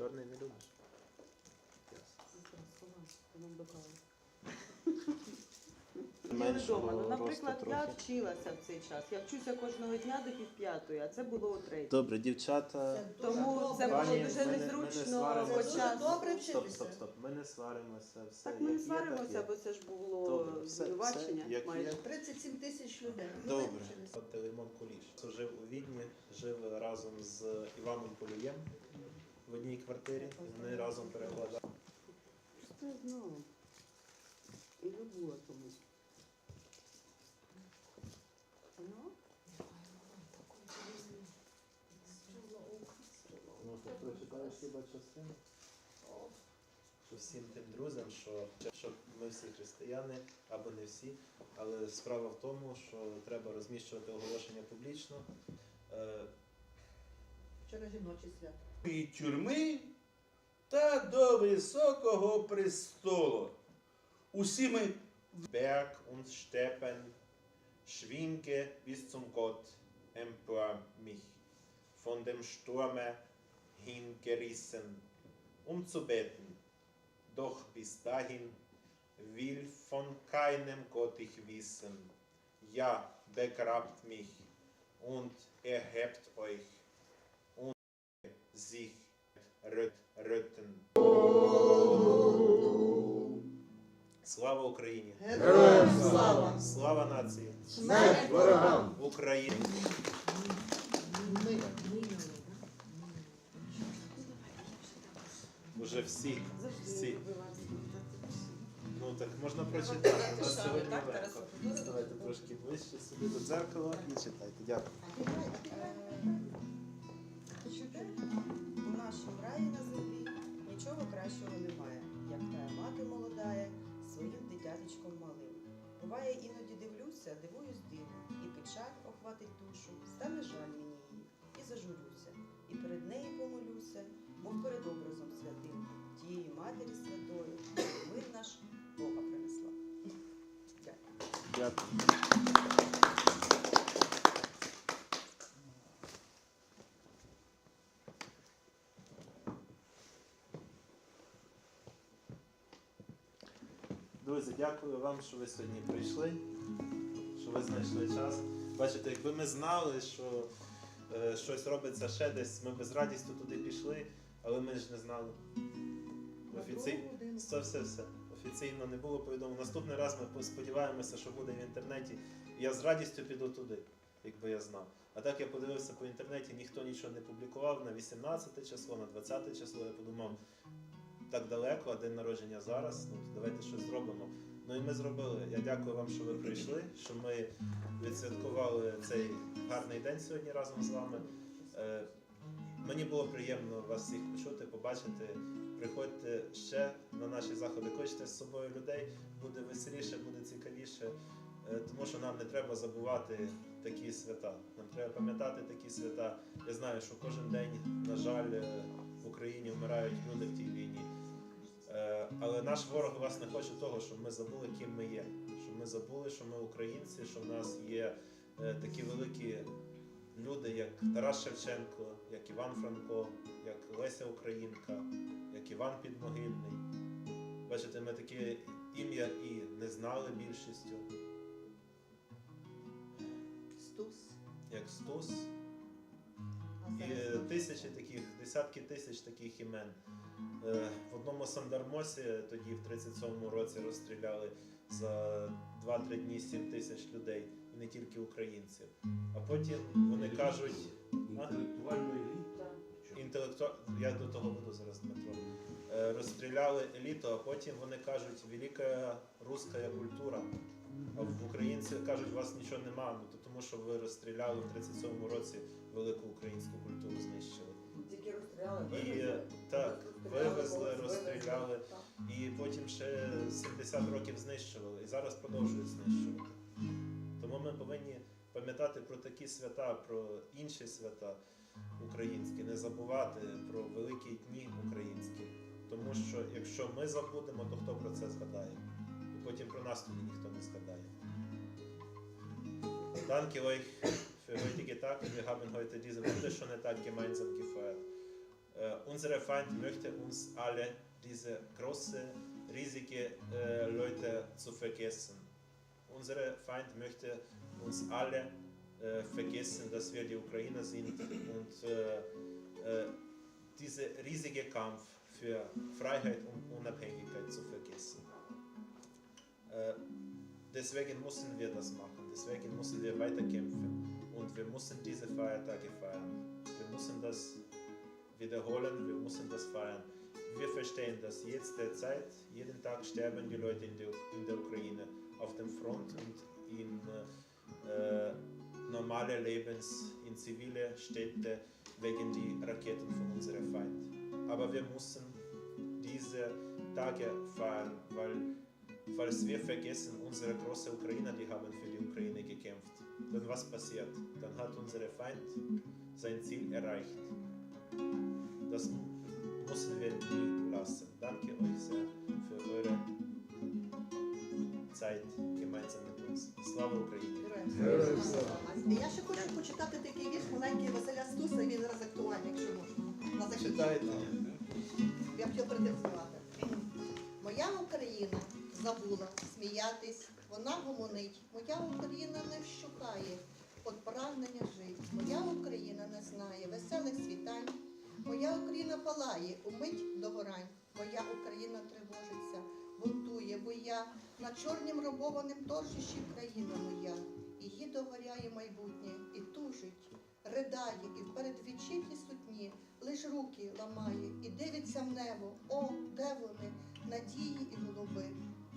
Чорний не любиш? Я вдома. Ну, наприклад, я вчилася в цей час. Я вчуся кожного дня до півп'ятої, а це було о третій. Добре, дівчата. Тому це Пані, було дуже ми не- ми не незручно сваримося. по Це часу. добре Стоп, стоп, вчитися. стоп. Ми не сваримося. Все, Так ми не як є, так сваримося, є. бо це ж було Добре, все, звинувачення як майже. є. 37 тисяч людей. Ну, Добре. вивчились. От Телеймон Куліш. Жив у Відні, жив разом з Іваном Полієм в одній квартирі. Вони разом перекладали. Що я знала? І не було тому. Ну, Ну, то прочитаєш хіба частину? Що всім тим друзям, що, що ми всі християни, або не всі, але справа в тому, що треба розміщувати оголошення публічно. Е, Вчора жіночий свят. і тюрми та до високого престолу. Усі ми Berg und Steppen schwinge bis zum Gott empor mich, von dem Sturme hingerissen, um zu beten. Doch bis dahin will von keinem Gott ich wissen. Ja, begrabt mich und erhebt euch und Sich röt- Слава Україні! Героям слава! Слава нації! Смерть ворогам! Україні! Уже всі, всі. Ну так можна прочитати. У нас Так, сьогодні так, легко. Давайте трошки ближче собі до дзеркала і читайте. Дякую. Нашому раї на землі нічого кращого немає, як та мати молодає своїм дитяточком малим. Буває, іноді дивлюся, дивуюсь диву, і печаль охватить душу, стане жаль мені її, і зажурюся, і перед нею помолюся, мов перед образом святим, тієї матері святої, мир наш Бога принесла. Дякую. Дякую. Друзі, дякую вам, що ви сьогодні прийшли, що ви знайшли час. Бачите, якби ми знали, що е, щось робиться ще десь, ми б з радістю туди пішли, але ми ж не знали. Офіційно. Це все все. Офіційно не було повідомлено. Наступний раз ми сподіваємося, що буде в інтернеті. Я з радістю піду туди, якби я знав. А так я подивився по інтернеті, ніхто нічого не публікував на 18 число, на 20 число. Я подумав, так далеко, а день народження зараз. Ну давайте щось зробимо. Ну і ми зробили. Я дякую вам, що ви прийшли, що ми відсвяткували цей гарний день сьогодні разом з вами. Е, мені було приємно вас всіх почути, побачити. Приходьте ще на наші заходи, кличте з собою людей, буде веселіше, буде цікавіше, е, тому що нам не треба забувати такі свята. Нам треба пам'ятати такі свята. Я знаю, що кожен день, на жаль, е, в Україні вмирають люди в тій війні. Е, Але наш ворог власне хоче того, щоб ми забули, ким ми є. Щоб ми забули, що ми українці, що в нас є е, такі великі люди, як Тарас Шевченко, як Іван Франко, як Леся Українка, як Іван Підмогильний. Бачите, ми таке ім'я і не знали більшістю, Стус. як Стус. Е, тисячі таких, десятки тисяч таких імен. Е, В одному Сандармосі тоді, в 37-му році, розстріляли за 2-3 дні 7 тисяч людей, і не тільки українців. А потім вони кажуть, інтелектуальної еліти. інтелекту... я до того буду зараз Дмитро. Е, Розстріляли еліту, а потім вони кажуть, велика руська культура. А в українці кажуть, у вас нічого нема, ну то тому що ви розстріляли в 37-му році велику українську культуру, знищили. Тільки розстріляли. І вивезли. так, Розстріляли, вивезли, вивезли. розстріляли, Так. і потім ще 70 років знищували, і зараз продовжують знищувати. Тому ми повинні пам'ятати про такі свята, про інші свята українські, не забувати про великі дні українські. Тому що якщо ми забудемо, то хто про це згадає? І потім про нас тоді ніхто не згадає. Danke euch für heutige Tag. Wir haben heute diese wunderschöne Tag gemeinsam gefeiert. Äh, unser Feind möchte uns alle, diese große, riesige äh, Leute, zu vergessen. Unser Feind möchte uns alle äh, vergessen, dass wir die Ukrainer sind und äh, äh, dieser riesige Kampf für Freiheit und Unabhängigkeit zu vergessen. Äh, deswegen müssen wir das machen, deswegen müssen wir weiterkämpfen und wir müssen diese Feiertage feiern. Wir müssen das wiederholen, wir müssen das feiern. Wir verstehen, dass jetzt der Zeit, jeden Tag sterben die Leute in der, in der Ukraine auf dem Front und in äh, normale Lebens, in zivile Städte wegen die Raketen von unserem Feind. Aber wir müssen diese Tage feiern, weil falls wir vergessen, unsere große Ukrainer, die haben für die Ukraine gekämpft, dann was passiert? Dann hat unser Feind sein Ziel erreicht. Das müssen wir nie lassen. Danke euch sehr für eure Zeit gemeinsam mit uns. Слава Україні! Я ще хочу почитати такий вірш маленький Василя Стуса, він зараз актуальний, якщо можна. На. Читайте. Я хотів перед тим. Моя Україна забула сміятись, вона гомонить. Моя Україна не вщухає, от прагнення жить. Моя Україна не знає веселих світань. Моя Україна палає, умить догорань. Моя Україна тривожиться, бунтує, бо я на чорнім робованим торжищі країна моя. Її догоряє майбутнє і тужить, ридає, і в передвічіті сутні лиш руки ламає і дивиться в небо. О, де вони, надії і голуби.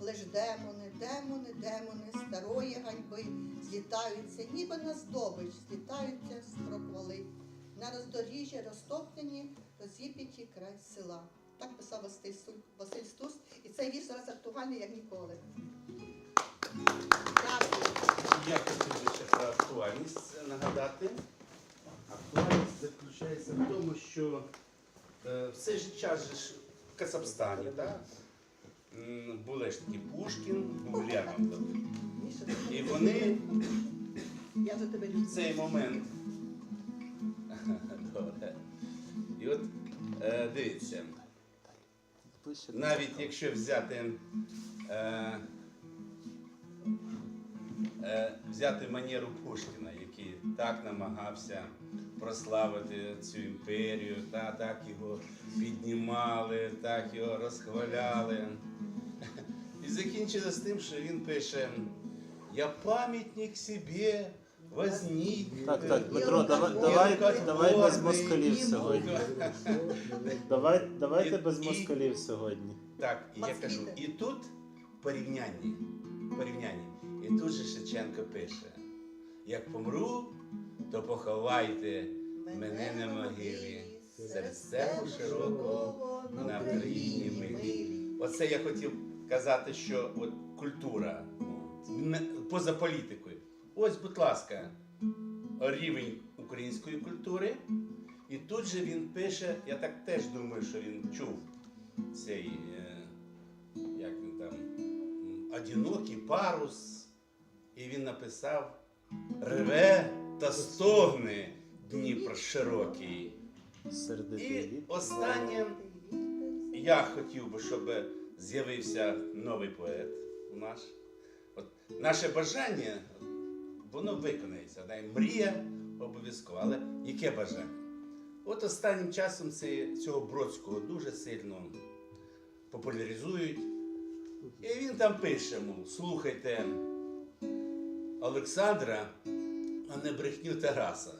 Лиш демони, демони, демони старої ганьби злітаються, ніби на здобич, злітаються з проквали. На роздоріжжя розтоптані, розіп'яті край села. Так писав Василь Василь Стус, і цей вірш зараз актуальний як ніколи. Дякую. Я хотів би ще про актуальність нагадати. Актуальність заключається в тому, що е, все ж час ж в Казахстані, Були ж такі Пушкін, був Лермонтов. І вони Я за тебе в цей момент. Добре. І от е, дивіться, навіть якщо взяти, е, е, взяти манеру Пушкіна, який так намагався прославити цю імперію, та, так його піднімали, так його розхваляли. І закінчилось тим, що він пише: Я пам'ятник собі возник. Так, так, Дмитро, давай, давай- давай, давай без москалів сьогодні. Давай, давайте І- без і- москалів сьогодні. Так, і я кажу, і тут порівнянні, порівнянні. І тут же Шевченко пише: як помру, то поховайте мене на могилі, серед степу широкого, на країні милій. Оце я хотів казати, що от культура поза політикою. Ось, будь ласка, рівень української культури. І тут же він пише, я так теж думаю, що він чув цей, е, як він там, одинокий парус. І він написав Реве та стогне Дніпр широкий. І останнє я хотів би, щоб з'явився новий поет наш. От наше бажання, воно виконається. Да, мрія обов'язково. Але яке бажання? От останнім часом цього Бродського дуже сильно популяризують. І він там пише, мов, слухайте Олександра, а не брехню Тараса.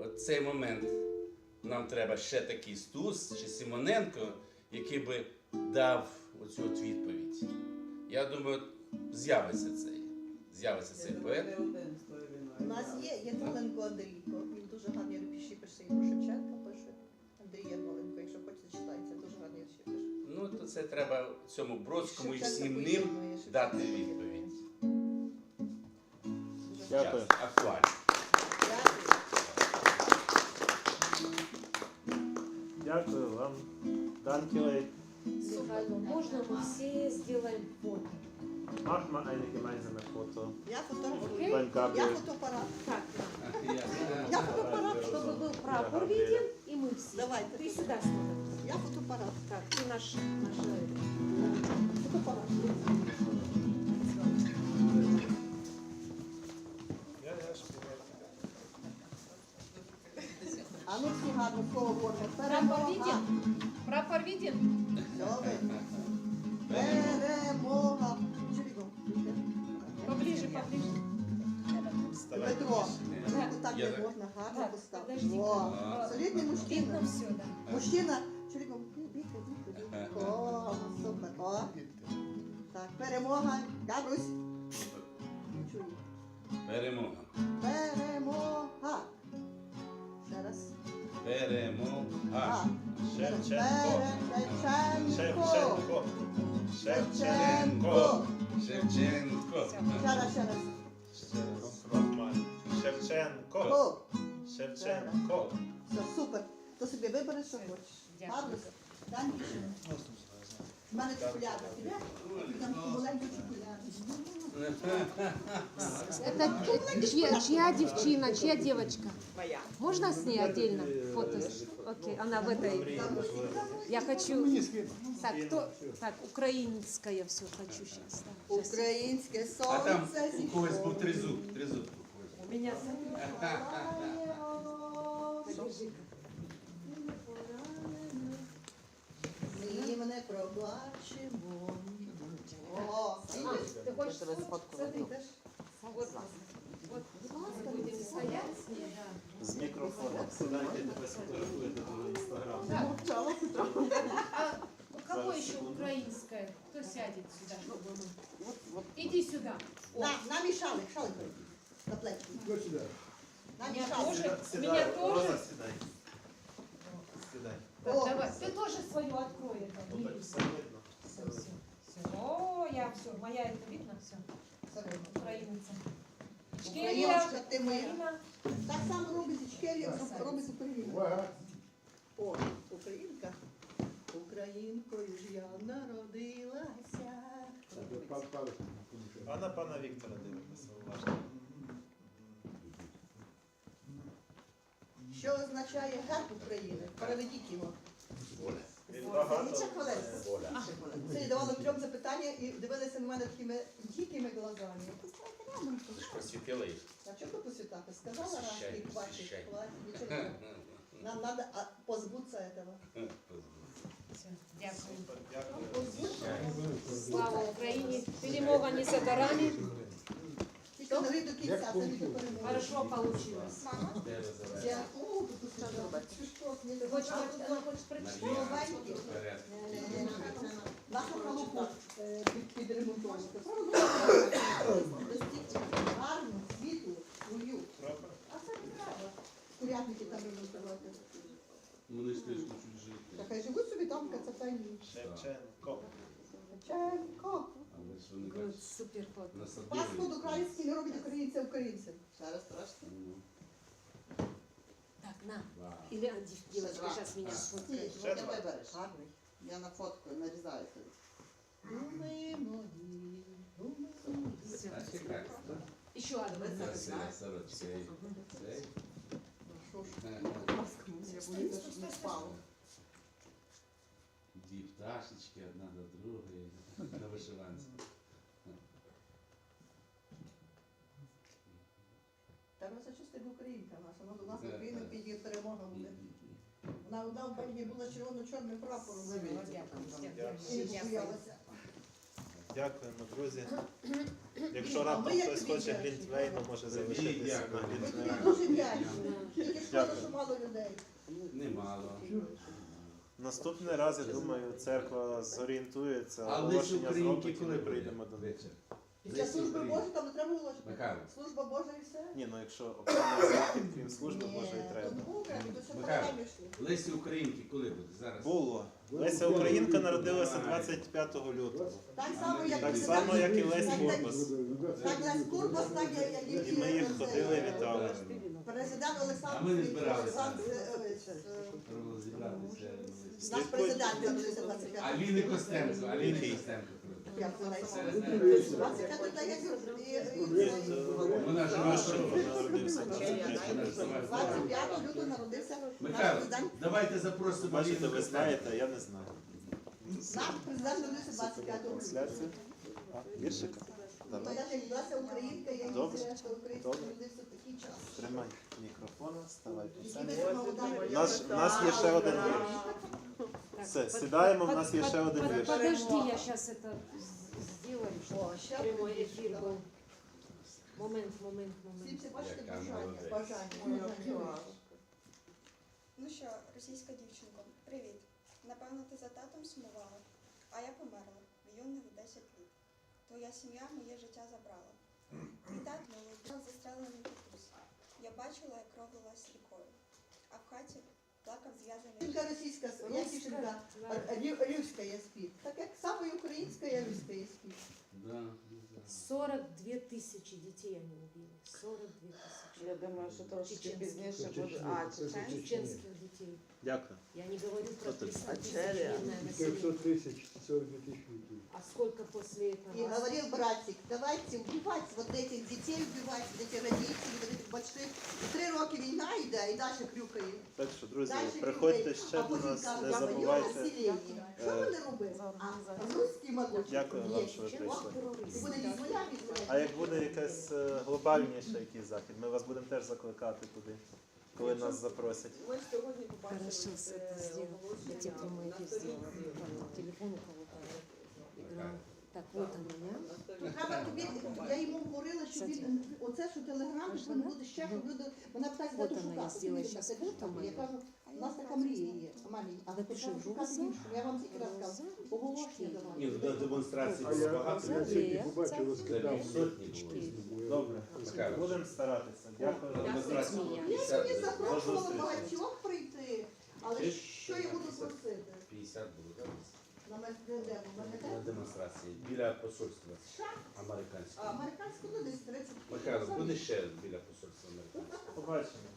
От цей момент нам треба ще такий Стус чи Симоненко, який би дав оцю от відповідь. Я думаю, з'явиться цей, з'явиться цей поет. У нас є Єрмоленко Андрійко. Він дуже гарні вірші пише і Шевченка пише. Андрій Єрмоленко, якщо хочете, читайте, дуже гарні вірші пише. Ну, то це треба цьому Бродському і всім ним дати відповідь. Дякую. Актуально. Дякую. Дякую вам. Данкілей. Михайло, можно мы все сделаем фото? Mach mal eine gemeinsame Foto. Я фотографую. Окей. Пан Я Габріель. фотоапарат. Так, Я фотоапарат. чтобы был прапор Габриэля. виден, и мы все. Давайте. Ты сюда сюда. Я фотоапарат. Так, ты наш, наш Фотоапарат. Так. можна гарно Так, поставити. О, солідний мужчина. да. Мужчина, чоловіком. Бійка, бійка, бійка. О, супер. О. Так, перемога. Габрусь. Чую. Перемога. Перемога. Ще раз. Перемога. Шевченко. Шевченко. Шевченко. Шевченко. Шевченко. Ще раз, ще раз. Ще раз. Шевченко. О, Шевченко. все, супер. То собі вибери, що хочеш. Дякую. Гарно. Дані. В мене чоколяда. Тебе? Там маленькі чоколяди. Это чья, чья девчина, чья девочка? Моя. Можно с ней отдельно фото? Окей, она в этой. Я хочу. Так, кто? Так, украинское все хочу сейчас. Українське А там сонце у когось був тризуб. Тризуб у. У меня Ми не пробачимо. О, видиш? Ты хочешь Смотри, вот, вот, мы будем стоять с ней, да. З мікрофоном. Сідайте, тебе сфотографуєте в інстаграм. Так. А у кого еще украинская? Кто сядет сюда, чтобы мы? Иди сюда. О, На, намішали, шали на плечі. меня Намішали. тоже, Сідай, меня Роза, тоже. сідай. Сідай. Так, О. давай, ты тоже свою открой это. Ну так Лили. все видно. Все Всё, видно. всё, всё. О, я все, моя это видно, все, украинца. Україночка, ти моя. Украина. Так само робить Ічкерія, робить Україна. О, Українка. Українкою ж я народилася. А на пана Віктора дивимося уважно. Що означає герб України? Переведіть його. Хвилин. Ще давали трьом запитання і дивилися на мене такими дикими глазами. Ти ж просвітила їх. А чого тут? Сказала раз і хватит, нічого Нам надо а, позбутися этого. Все, дякую. Дякую. Слава Украине. Перемога не за горами. Дали до кінця, це не перемоги. Хорошо получилось. Де? Я, підремонтовувати. Достатньо гарну, світлу, свою. А це не треба. Курятники там ремонтувати. Вони ж теж хочуть жити. Та хай живуть собі там в Шевченко. Шевченко. Але ж вони Будет бачиш, супер фото. Паспорт насадили. український не робить українця українцем. Зараз страшно. Ну, Так, на. вау. Или а, дев- девочка сейчас меня сфоткает. Ще два. Гарний. Я на фотку нарізаю тобі. Думи мої, думи мої. Все. А чекай. Еще одна. Красива сорочка. Цей. Цей. Ну що ж, Е, я боюся, щоб не спало. Дві пташечки, одна до другої. На вишиванці. Роса частина українка наша, вона до нас в Україну піде перемога буде. Вона одна в Бельгії була червоно-чорним прапором. І боялася. Дякуємо, друзі. Якщо раптом хтось хоче глінтвейну, може залишитися на Дякую. Ми глінтвейну. дуже вдячні. Тільки шкода, що мало людей. Немало. Наступний раз, я думаю, церква зорієнтується, Але ж оголошення українки зробить і коли ми прийдемо до них. Після служби. Божої там не треба було. Михайло. Служба Божа і все. Ні, ну якщо окремий захід, крім служби Ні, Божої треба. Михайло. програмі йшли. Лесі Українки коли буде? Зараз. Було. Леся Українка народилася 25 лютого. Так само, як Так само, як і Лесь Бурбас. Так, Лесь Курбас, так як і І ми їх ходили, вітали. Президент Олександр А ми не Сергійович, збиралися. Олександр, е, Треба було зібратися. Наш президент народився 25 Аліни Костенко. Аліни Костенко. 25 Це- 25 та я кажу, і- і- Вона Вона живе. 25 лютого народився наш Михайло, президент. давайте запросимо Бачите, ви знаєте, а я не знаю. Наш президент народився 25 лютого. Трансляцію? А, віршика? Ну, Давай. Ж як власне українка, я Добре. українська Добре. народився час. Тримай мікрофон, ставай по І самі. ви молода. Наш, у нас є ще один вірш. Так, Все, под- сідаємо, в под- нас є ще под- один под- вірш. Подожди, я сейчас это з- сделаю, чтобы О, ще прямой один эфир вірш, был. Момент, момент, момент. Всі це бачите Яка бажання, молодець. бажання. бажання. Ну що, російська дівчинко, привіт. Напевно, ти за татом сумувала, а я померла в юних 10 літ. Твоя сім'я моє життя забрала. Твій тато молодий, застрелений татусь. Я бачила, як кров лилась рікою, а в хаті плакав зв'язаний. Тільки російська, да. я спит. Так як саме українська, я. Да, да. 42 тысячи детей они убили. 42 тысячи. Я думаю, що трошки Чеченських. пізніше буде. А, чеченських. Чеченских детей. Дякую. Я не говорю про Кто тут? 300 А тысяч Черри? мирное население. тысяч, 42 тысячи людей. А сколько после И этого? говорил братик, давайте убивать вот этих детей, убивать вот эти родителей, вот этих больших. І три роки війна йде, і далі крюкає. Так що, друзі, Дальше приходьте крюкає. ще А до потім нас, кажуть, не я воюю забувайте. населення. Що Е, вони робили? А русські молодші. Дякую вам, що ви Є. прийшли. І буде візьмоля, візьмоля. А як буде якийсь е, глобальніший якийсь захід, ми вас будемо теж закликати туди, коли нас запросять. Ми сьогодні побачили Хорошо, це это сделал. Я тебе на эфир сделала. По телефону кого-то играл. Так, вот он меня. Треба тобі, я йому говорила, що він, оце, що телеграм, Можна, він буде ще, щоб люди, вона питає, де Вот то она, я шукати. Тобі щас фото? Я моє. кажу, у нас така мрія є, Амалій, а Напиши треба шукати. Я вам тільки раз кажу, оголошення Ні, давай. ну, на демонстрації А було я, багато я людей. сьогодні побачив, розкидав. півсотні було. Добре, будемо старатися. Дякую. На демонстрацію Я 50 сьогодні запрошувала багатьох прийти, але що я буду просити? 50 було, так? На демонстрації. Біля посольства американського. американську ну, десь 30. Михайло, буде ще біля посольства американського? Побачимо.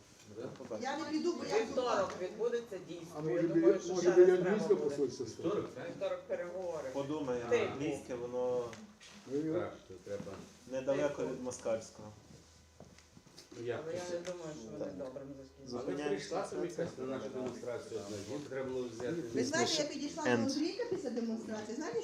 Я не піду, бо я Вівторок відбудеться дійство. А Я може думаю, біля, що може ще посольства? Вівторок, так? Вівторок переговори. Подумаємо, Типу. англійське воно Ну, Так, то треба. недалеко від москальського. Як Але я не думаю, що вони добре Але закінчать. прийшла собі якась на нашу демонстрацію одна треба було взяти. Ви знаєте, я підійшла до Андрійка після демонстрації. Знаєте,